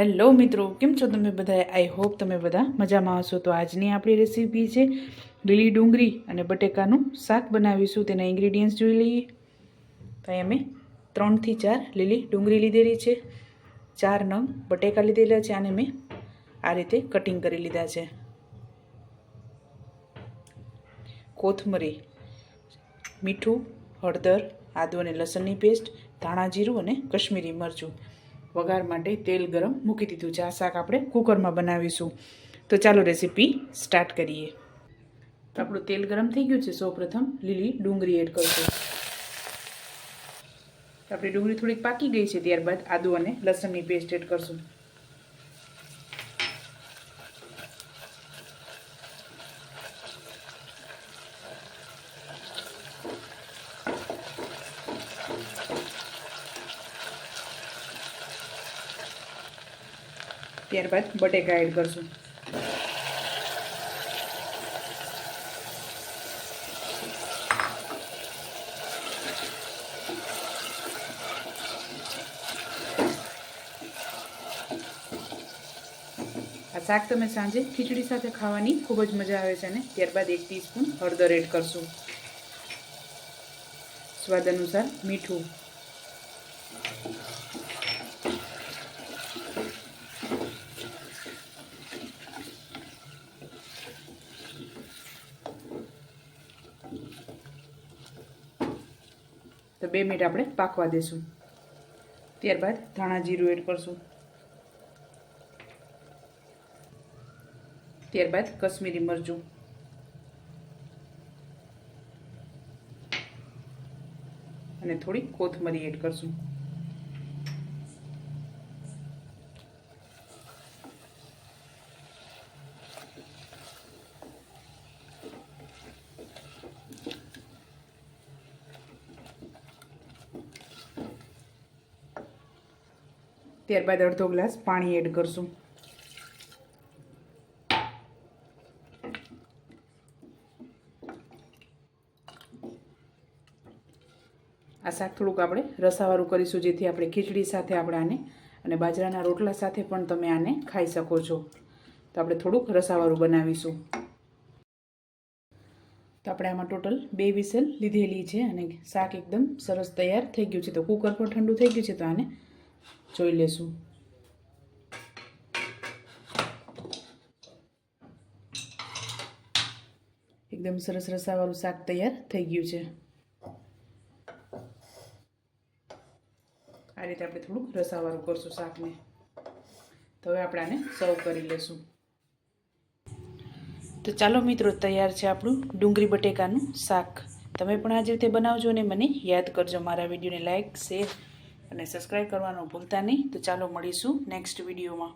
Hello મિત્રો, કેમ છો તમે બધા આઈ હોપ તમે બધા મજામાં હશો. તો આજની આપણી રેસીપી છે લીલી ડુંગળી અને બટેકાનું શાક બનાવીશું. તેના ઇન્ગ્રીડિયન્ટ્સ જોઈ લઈએ. તો અમે ત્રણથી ચાર લીલી ડુંગળી લીધેલી છે. ચાર નંગ બટેકા લીધેલા છે અને મેં આ રીતે કટિંગ કરી લીધા છે. કોથમરી, મીઠું, હળદર, આદુ અને લસણની પેસ્ટ ધાણા જીરું અને કશ્મીરી મરચું. વઘાર માટે તેલ ગરમ મૂકી દીધું છે. આ શાક આપણે કુકરમાં બનાવીશું. તો ચાલો રેસીપી સ્ટાર્ટ કરીએ. તો આપણું તેલ ગરમ થઈ ગયું છે. સૌપ્રથમ લીલી ડુંગળી એડ કરશું. આપણી ડુંગળી થોડીક પાકી ગઈ છે. ત્યારબાદ આદુ અને લસણની પેસ્ટ એડ કરશું. ત્યારબાદ બટેકા એડ કરશું. આ શાક તમે સાંજે ખીચડી સાથે ખાવાની ખૂબ જ મજા આવે છે અને ત્યારબાદ એક ટીસ્પૂન હળદર એડ કરશું. સ્વાદ અનુસાર મીઠું. તો બે મિનિટ આપણે પાકવા દેશું. ત્યારબાદ ધાણા જીરું એડ કરશું. ત્યારબાદ કશ્મીરી મરચું. અને થોડી કોથમરી એડ કરશું. ત્યારબાદ અડધો ગ્લાસ પાણી એડ કરશું. આ શાક થોડુંક આપણે રસાવાળું કરીશું, જેથી આપણે ખીચડી સાથે આપણે આને અને બાજરાના રોટલા સાથે પણ તમે આને ખાઈ શકો છો. તો આપણે થોડુંક રસાવાળું બનાવીશું. તો આપણે આમાં ટોટલ બે વિસલ લીધેલી છે અને શાક એકદમ સરસ તૈયાર થઈ ગયું છે. તો કુકર પણ ઠંડુ થઈ ગયું છે, તો આને જોઈ લેશું. એકદમ સરસ રસાવાળું શાક તૈયાર થઈ ગયું છે. આ રીતે આપણે થોડુંક રસાવાળું કરશું શાકને. તો હવે આપણે આને સર્વ કરી લેશું. તો ચાલો મિત્રો, તૈયાર છે આપણું ડુંગળી બટેકાનું શાક. તમે પણ આ રીતે બનાવજો અને મને યાદ કરજો. મારા વિડીયોને લાઇક શેર અને સબસ્ક્રાઈબ કરવાનું ભૂલતા નહીં. તો ચાલો મળીશું નેક્સ્ટ વિડીયોમાં